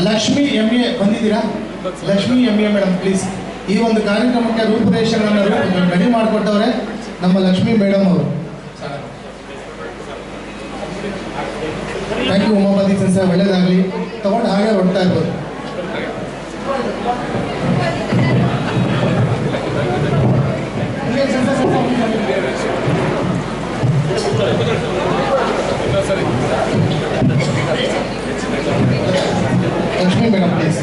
Lakshmi M A ಬಂದಿದ್ದೀರಾ? Lakshmi M A madam please ಈ ಒಂದು ಕಾರ್ಯಕ್ರಮಕ್ಕೆ ರೂಪುರೇಷೆಗಳನ್ನು ರೆಡಿ ಮಾಡಿಕೊಟ್ಟವ್ರೆ ನಮ್ಮ ಲಕ್ಷ್ಮಿ ಮೇಡಮ್ ಅವರು. ಥ್ಯಾಂಕ್ ಯು ಉಮಾಪತಿ ಸರ್ ಒಳ್ಳೇದಾಗಲಿ. ತಗೊಂಡು ಹಾಗೆ ಹೊಡ್ತಾ ಇರ್ಬೋದು. ಮೇಡಮ್ ಪ್ಲೀಸ್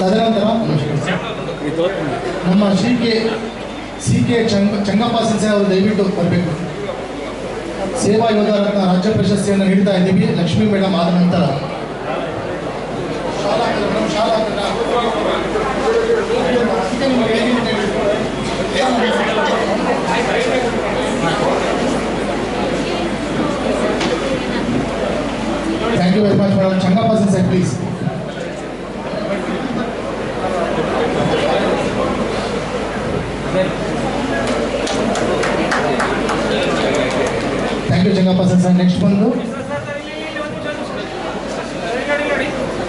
ತದನಂತರ ನಮ್ಮ Shri K C K Changa, Changappa ಅವರು ದಯವಿಟ್ಟು ಬರಬೇಕು. ಸೇವಾ ಯೋಧರತ್ನ ರಾಜ್ಯ ಪ್ರಶಸ್ತಿಯನ್ನು ನೀಡ್ತಾ ಇದ್ದೀವಿ. ಲಕ್ಷ್ಮೀ ಮೇಡಮ್ ಆದ ನಂತರ ಶಾಲಾ ಮೇಡಮ್, ಶಾಲಾ ಮೇಡಮ್. ಈಗ ನಿಮ್ಗೆ ಹೇಗಿದೆ ಹೇಳಿ. Thank you very much madam sensei please thank you Changappa sir next ಬಂದು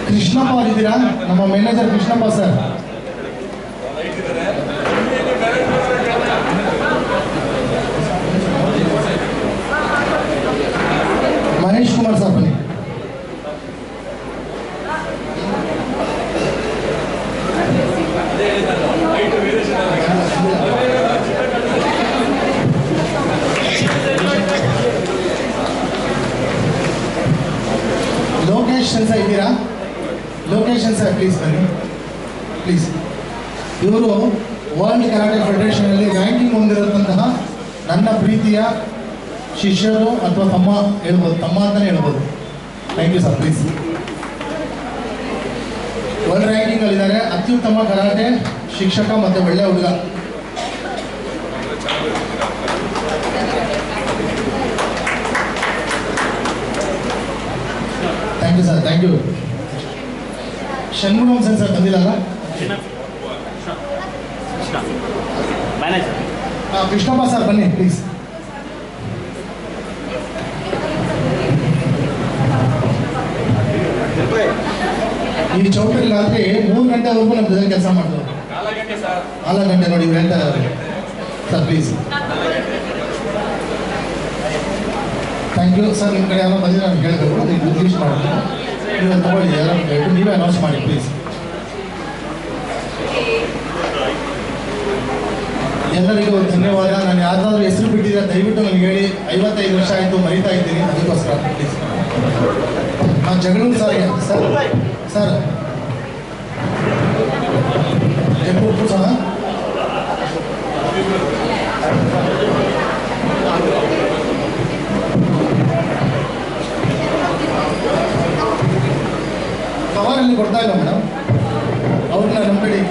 ಕೃಷ್ಣಪ್ಪ ಅವರಿದ್ದೀರಾ ನಮ್ಮ manager Krishnappa sir Mahesh Kumar sir ಬನ್ನಿ ಲೋಕೇಶ್ ಸೆನ್ಸ ಇದ್ದೀರಾ ಲೋಕೇಶ್ ಸರ್ ಪ್ಲೀಸ್ ಬನ್ನಿ ಪ್ಲೀಸ್ ಇವರು ವರ್ಲ್ಡ್ ಕರಾಟೆ ಫೆಡರೇಷನಲ್ಲಿ ರ್ಯಾಂಕಿಂಗ್ ಹೊಂದಿರತಕ್ಕಂತಹ ನನ್ನ ಪ್ರೀತಿಯ ಶಿಷ್ಯರು ಅಥವಾ ತಮ್ಮ ಹೇಳ್ಬೋದು, ತಮ್ಮ ಅಂತಲೇ ಹೇಳ್ಬೋದು. Thank you sir please world ರ್ಯಾಂಕಿಂಗಲ್ಲಿದ್ದಾರೆ ಅತ್ಯುತ್ತಮ ಕರಾಟೆ ಶಿಕ್ಷಕ ಮತ್ತು ಒಳ್ಳೆಯ ಹುಡುಗ. Thank you sir thank you Shanmugam sir sir ಬಂದಿಲ್ಲಲ್ಲ Krishnappa sir ಬನ್ನಿ ಪ್ಲೀಸ್ ಈ ಚೌಟ್ರಿ ರಾತ್ರಿ ಮೂರು ಗಂಟೆವರೆಗೂ ನಮ್ಮ ಜೊತೆ ಕೆಲಸ ಮಾಡ್ತಾರೆ. ನಾಲ್ಕು ಗಂಟೆ ನೋಡಿ ಇವ್ರು ಹೇಳ್ತಾ ಇದ್ದಾರೆ sir please thank you sir, ನಿಮ್ಮ ಕಡೆ ಯಾರೋ ಬಂದಿದ್ದು ನಾನು ಹೇಳಿದ್ರು ನೀವು ಇಂಗ್ಲೀಷ್ ಮಾಡ್ತೀನಿ. ನೀವು ತಗೊಳ್ಳಿ, ಯಾರೋ ನೀವೇ ಅನೌನ್ಸ್ ಮಾಡಿ ಪ್ಲೀಸ್ ಎಲ್ಲರಿಗೂ ಧನ್ಯವಾದ. ನಾನು ಯಾವ್ದಾದ್ರು ಹೆಸರು ಬಿಟ್ಟಿದ್ರೆ ದಯವಿಟ್ಟು ನನಗೆ ಹೇಳಿ. ಐವತ್ತೈದು ವರ್ಷ ಆಯಿತು, ಮರಿತಾ ಇದ್ದೀನಿ. ಅದಕ್ಕೋಸ್ಕರ ಪ್ಲೀಸ್ ನಾನು ಜಗಳೂರು ಸಾರಿಗೆ ಸರ್ ಸರ್. ಎಪ್ಪು ಸಹ? ಕೊಡ್ತಾ ಇಲ್ಲ ಮೇಡಮ್ ಅವ್ರನ್ನ ನಂಬೇಡಿ